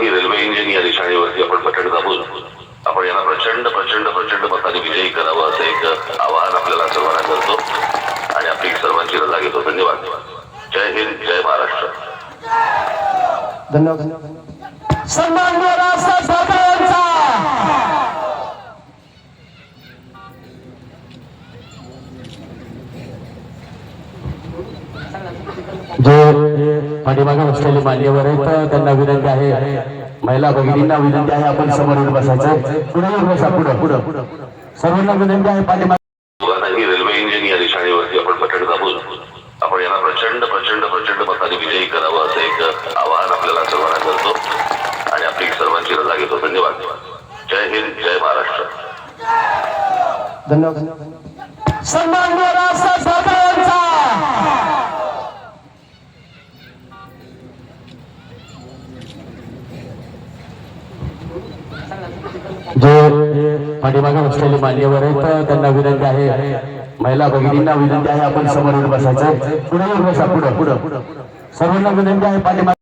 ही railway engine या निशाणीवरती आपण button दाबून आपण यांना प्रचंड प्रचंड प्रचंड मताने विजयी करावं असं एक आवाहन आपल्याला सर्वांना करतो. आणि आपली सर्वांची रजा घेतो. धन्यवाद. जय हिंद जय महाराष्ट्र. धन्यवाद. सन्माननीय जे पाठीमागे बसलेले मान्यवर आहेत. त्यांना विनंती आहे. महिला भगिनींना विनंती आहे. आपण समोर येऊन बसायचं. पुढे येऊन बसा पुढं पुढं. सर्वांना विनंती आहे पाठीमागे. रेल्वे इंजिन या निशाणीवरती आपण दाबून आपण यांना प्रचंड प्रचंड प्रचंड मताने विजयी करावं असं एक आवाहन आपल्याला सर्वांना करतो. आणि आपली सर्वांची रजा घेतो. धन्यवाद. जय हिंद जय महाराष्ट्र. धन्यवाद. जे पाठीमागे बसलेले मान्यवर आहेत त्यांना विनंती आहे. महिला भगिनींना विनंती आहे आपण समोर बसायचं. पुढे पुढे. सर्वांना विनंती आहे पाठीमागे